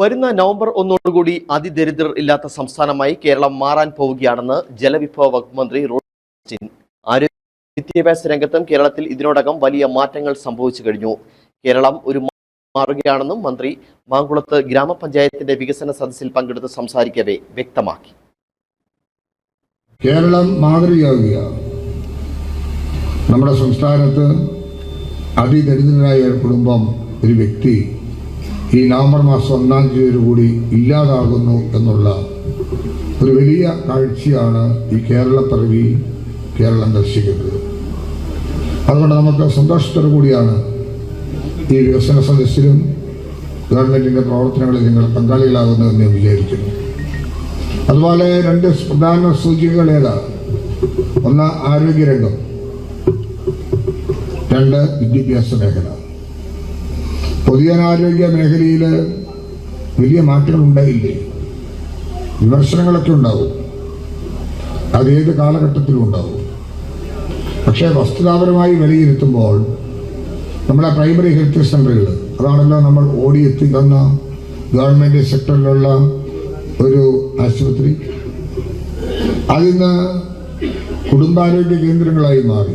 വരുന്ന നവംബർ ഒന്നോടുകൂടി അതിദരിദ്രർ ഇല്ലാത്ത സംസ്ഥാനമായി കേരളം മാറാൻ പോവുകയാണെന്ന് ജലവിഭവ വകുപ്പ് മന്ത്രി റോഡ്. ആരോഗ്യ വിദ്യാഭ്യാസ രംഗത്തും കേരളത്തിൽ ഇതിനോടകം വലിയ മാറ്റങ്ങൾ സംഭവിച്ചു കഴിഞ്ഞു കേരളം ഒരു മാറുകയാണെന്നും മന്ത്രി മാങ്കുളത്ത് ഗ്രാമപഞ്ചായത്തിന്റെ വികസന സദസ്സിൽ പങ്കെടുത്ത് സംസാരിക്കവേ വ്യക്തമാക്കി കേരളം മാതൃകയാവുകയാണ് നമ്മുടെ സംസ്ഥാനത്ത് അതിദരിദ്രനായ കുടുംബം ഒരു വ്യക്തി ഈ നവംബർ മാസം ഒന്നാം തീയതിയോടുകൂടി ഇല്ലാതാകുന്നു എന്നുള്ള ഒരു വലിയ കാഴ്ചയാണ് ഈ കേരള പിറവി കേരളം ദർശിക്കുന്നത്. അതുകൊണ്ട് നമുക്ക് സന്തോഷത്തോടു കൂടിയാണ് ഈ വികസന സദസ്സിലും ഗവൺമെന്റിന്റെ പ്രവർത്തനങ്ങളിൽ നിങ്ങൾ പങ്കാളികളാകുന്നതെന്ന് ഞാൻ വിചാരിക്കുന്നു. അതുപോലെ രണ്ട് പ്രധാന സൂചികകൾ ഏതാ? ഒന്ന് ആരോഗ്യരംഗം രണ്ട് വിദ്യാഭ്യാസ മേഖല. പൊതുജനാരോഗ്യ മേഖലയിൽ വലിയ മാറ്റങ്ങൾ ഉണ്ടായില്ലേ വിമർശനങ്ങളൊക്കെ ഉണ്ടാവും. അതേത് കാലഘട്ടത്തിലും ഉണ്ടാവും. പക്ഷേ വസ്തുതാപരമായി വിലയിരുത്തുമ്പോൾ നമ്മുടെ പ്രൈമറി ഹെൽത്ത് സെന്ററുകൾ അതാണല്ലോ നമ്മൾ ഓടിയെത്തിക്കുന്ന ഗവൺമെന്റ് സെക്ടറിലുള്ള ഒരു ആശുപത്രി. അതിന്ന് കുടുംബാരോഗ്യ കേന്ദ്രങ്ങളായി മാറി.